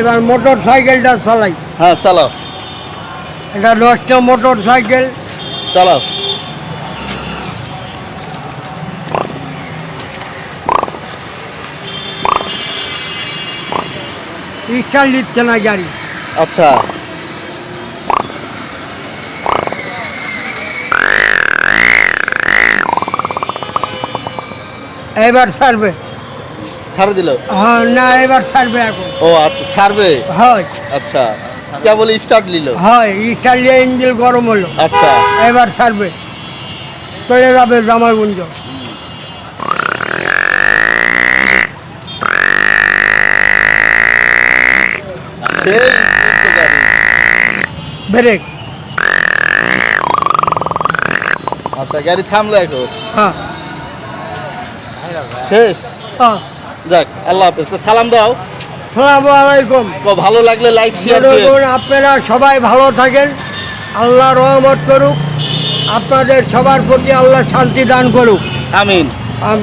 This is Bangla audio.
এবার মোটর সাইকেলটা চালাই। হ্যাঁ চালাও। এটা দশটা মোটর সাইকেল। চালাও। স্টার্ট দিচ্ছে না গাড়ি। আচ্ছা। এবার ছাড়বে। ছাড়ে দিল? হ্যাঁ না এবার ছাড়বে এখন। ও আচ্ছা। ছাড়বে? হয়। আচ্ছা। কেবল স্টার্ট নিল? হয় স্টার্ট দিয়ে ইঞ্জিন গরম হলো। আচ্ছা। এবার ছাড়বে। চলে যাবে জামালগঞ্জ। ব্রেক আচ্ছা গাড়ি থামলো এখন? হ্যাঁ। শেষ? হ্যাঁ। যাক আল্লাহ হাফেজ। সালাম দাও। সালামু আলাইকুম। ভালো লাগলে লাইক শেয়ার আপনারা সবাই ভালো থাকেন। আল্লাহ রহমত করুক। আপনাদের সবার প্রতি আল্লাহ শান্তি দান করুক। আমিন। আম-